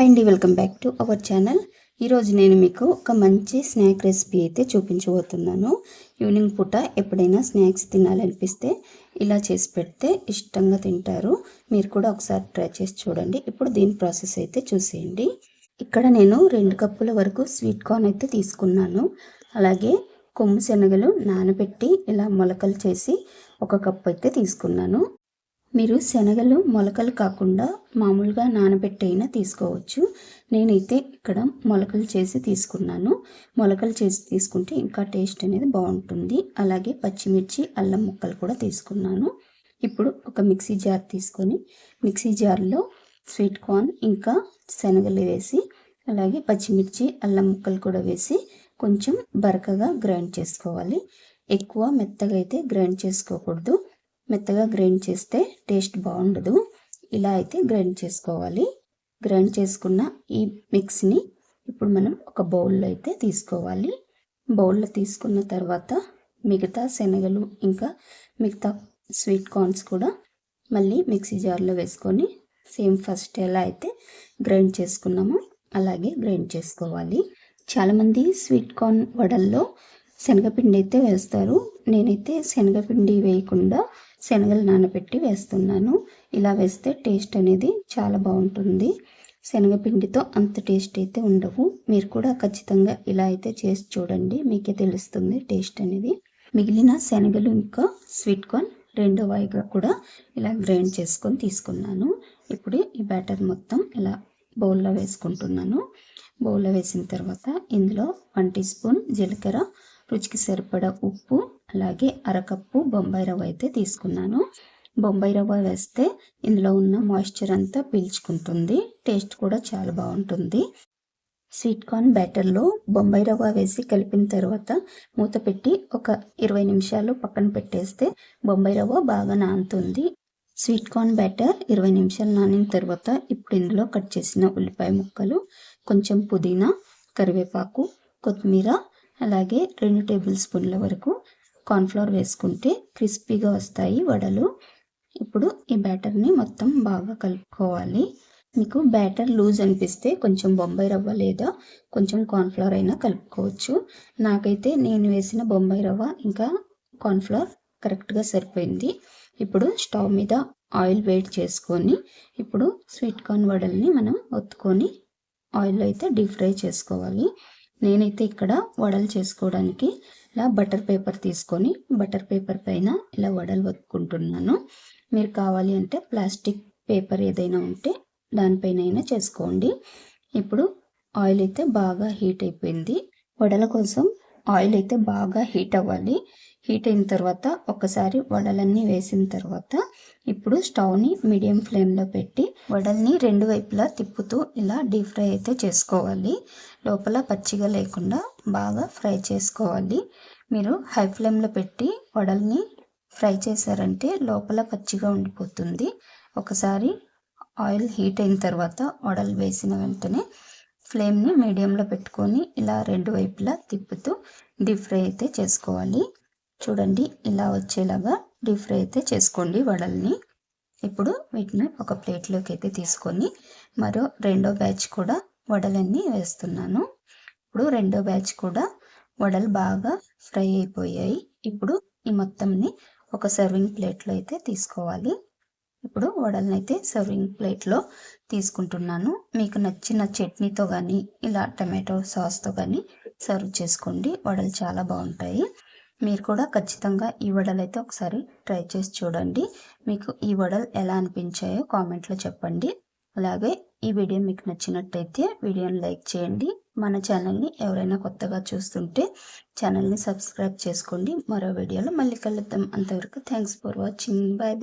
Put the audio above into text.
Hi అండి welcome back to our channel. ఈరోజు నేను మీకు ఒక మంచి స్నాక్ రెసిపీ అయితే చూపించబోతున్నాను. ఈవినింగ్ పూట ఎప్పుడైనా స్నాక్స్ తినాలనిపిస్తే ఇలా చేసి పెడితే ఇష్టంగా తింటారు. మీరు కూడా ఒకసారి ట్రై చేసి చూడండి. ఇప్పుడు దీని ప్రాసెస్ అయితే చూసేయండి. ఇక్కడ నేను రెండు కప్పుల వరకు స్వీట్ కార్న్ అయితే తీసుకున్నాను. అలాగే కొమ్ము శనగలు నానబెట్టి ఇలా మొలకలు చేసి ఒక కప్పు అయితే తీసుకున్నాను. మీరు శనగలు మొలకలు కాకుండా మామూలుగా నానబెట్టైనా తీసుకోవచ్చు. నేనైతే ఇక్కడ మొలకలు చేసి తీసుకున్నాను. మొలకలు చేసి తీసుకుంటే ఇంకా టేస్ట్ అనేది బాగుంటుంది. అలాగే పచ్చిమిర్చి అల్లం ముక్కలు కూడా తీసుకున్నాను. ఇప్పుడు ఒక మిక్సీ జార్ తీసుకొని మిక్సీ జార్లో స్వీట్ కార్న్ ఇంకా శనగలు వేసి అలాగే పచ్చిమిర్చి అల్లం ముక్కలు కూడా వేసి కొంచెం బరకగా గ్రైండ్ చేసుకోవాలి. ఎక్కువ మెత్తగా అయితే గ్రైండ్ చేసుకోకూడదు. మెత్తగా గ్రైండ్ చేస్తే టేస్ట్ బాగుండదు. ఇలా అయితే గ్రైండ్ చేసుకోవాలి. గ్రైండ్ చేసుకున్న ఈ మిక్స్ని ఇప్పుడు మనం ఒక బౌల్లో అయితే తీసుకోవాలి. బౌల్లో తీసుకున్న తర్వాత మిగతా శనగలు ఇంకా మిగతా స్వీట్ కార్న్స్ కూడా మళ్ళీ మిక్సీ జార్లో వేసుకొని సేమ్ ఫస్ట్ ఎలా అయితే గ్రైండ్ చేసుకున్నామో అలాగే గ్రైండ్ చేసుకోవాలి. చాలామంది స్వీట్ కార్న్ వడల్లో శనగపిండి అయితే వేస్తారు. నేనైతే శనగపిండి వేయకుండా శనగలు నానబెట్టి వేస్తున్నాను. ఇలా వేస్తే టేస్ట్ అనేది చాలా బాగుంటుంది. శనగపిండితో అంత టేస్ట్ అయితే ఉండవు. మీరు కూడా ఖచ్చితంగా ఇలా అయితే చేసి చూడండి. మీకే తెలుస్తుంది టేస్ట్ అనేది. మిగిలిన శనగలు ఇంకా స్వీట్ కార్న్ రెండో వాయిగా కూడా ఇలా గ్రైండ్ చేసుకొని తీసుకున్నాను. ఇప్పుడు ఈ బ్యాటర్ మొత్తం ఇలా బౌల్లో వేసుకుంటున్నాను. బౌల్లో వేసిన తర్వాత ఇందులో వన్ టీ స్పూన్ జీలకర్ర రుచికి సరిపడా ఉప్పు అలాగే అరకప్పు బొంబాయి రవ్వ అయితే తీసుకున్నాను. బొంబాయి రవ్వ వేస్తే ఇందులో ఉన్న మాయిశ్చర్ అంతా పీల్చుకుంటుంది. టేస్ట్ కూడా చాలా బాగుంటుంది. స్వీట్ కార్న్ బ్యాటర్లో బొంబాయి రవ్వ వేసి కలిపిన తర్వాత మూత పెట్టి ఒక ఇరవై నిమిషాలు పక్కన పెట్టేస్తే బొంబాయి రవ్వ బాగా నానుతుంది. స్వీట్ కార్న్ బ్యాటర్ ఇరవై నిమిషాలు నానిన తర్వాత ఇప్పుడు ఇందులో కట్ చేసిన ఉల్లిపాయ ముక్కలు కొంచెం పుదీనా కరివేపాకు కొత్తిమీర అలాగే రెండు టేబుల్ స్పూన్ల వరకు కార్న్ఫ్లవర్ వేసుకుంటే క్రిస్పీగా వస్తాయి వడలు. ఇప్పుడు ఈ బ్యాటర్ని మొత్తం బాగా కలుపుకోవాలి. మీకు బ్యాటర్ లూజ్ అనిపిస్తే కొంచెం బొంబాయి రవ్వ లేదా కొంచెం కార్న్ఫ్లవర్ అయినా కలుపుకోవచ్చు. నాకైతే నేను వేసిన బొంబాయి రవ్వ ఇంకా కార్న్ఫ్లవర్ కరెక్ట్గా సరిపోయింది. ఇప్పుడు స్టవ్ మీద ఆయిల్ వేడి చేసుకొని ఇప్పుడు స్వీట్ కార్న్ వడల్ని మనం ఒత్తుకొని ఆయిల్లో అయితే డీప్ ఫ్రై చేసుకోవాలి. నేనైతే ఇక్కడ వడలు చేసుకోవడానికి ఇలా బటర్ పేపర్ తీసుకొని బటర్ పేపర్ పైన ఇలా వడలు వత్తుకుంటున్నాను. మీరు కావాలి అంటే ప్లాస్టిక్ పేపర్ ఏదైనా ఉంటే దానిపైన అయినా చేసుకోండి. ఇప్పుడు ఆయిల్ అయితే బాగా హీట్ అయిపోయింది. వడల కోసం ఆయిల్ అయితే బాగా హీట్ అవ్వాలి. హీట్ అయిన తర్వాత ఒకసారి వడలన్నీ వేసిన తర్వాత ఇప్పుడు స్టవ్ని మీడియం ఫ్లేమ్లో పెట్టి వడల్ని రెండు వైపులా తిప్పుతూ ఇలా డీప్ ఫ్రై అయితే చేసుకోవాలి. లోపల పచ్చిగా లేకుండా బాగా ఫ్రై చేసుకోవాలి. మీరు హై ఫ్లేమ్లో పెట్టి వడల్ని ఫ్రై చేశారంటే లోపల పచ్చిగా ఉండిపోతుంది. ఒకసారి ఆయిల్ హీట్ అయిన తర్వాత వడలు వేసిన వెంటనే ఫ్లేమ్ని మీడియంలో పెట్టుకొని ఇలా రెండు వైపులా తిప్పుతూ డీప్ ఫ్రై అయితే చేసుకోవాలి. చూడండి ఇలా వచ్చేలాగా డీప్ ఫ్రై అయితే చేసుకోండి వడల్ని. ఇప్పుడు వీటిని ఒక ప్లేట్లోకి అయితే తీసుకొని మరో రెండో బ్యాచ్ కూడా వడలన్నీ వేస్తున్నాను. ఇప్పుడు రెండో బ్యాచ్ కూడా వడలు బాగా ఫ్రై అయిపోయాయి. ఇప్పుడు ఈ మొత్తంని ఒక సర్వింగ్ ప్లేట్లో అయితే తీసుకోవాలి. ఇప్పుడు వడల్ని అయితే సర్వింగ్ ప్లేట్లో తీసుకుంటున్నాను. మీకు నచ్చిన చట్నీతో కానీ ఇలా టమాటో సాస్తో కానీ సర్వ్ చేసుకోండి. వడలు చాలా బాగుంటాయి. మీరు కూడా ఖచ్చితంగా ఈ వడలు అయితే ఒకసారి ట్రై చేసి చూడండి. మీకు ఈ వడలు ఎలా అనిపించాయో కామెంట్లో చెప్పండి. అలాగే ఈ వీడియో మీకు నచ్చినట్టయితే వీడియోని లైక్ చేయండి. మన ఛానల్ని ఎవరైనా కొత్తగా చూస్తుంటే ఛానల్ని సబ్స్క్రైబ్ చేసుకోండి. మరో వీడియోలో మళ్ళీ కలుద్దాం. అంతవరకు thanks for watching. Bye bye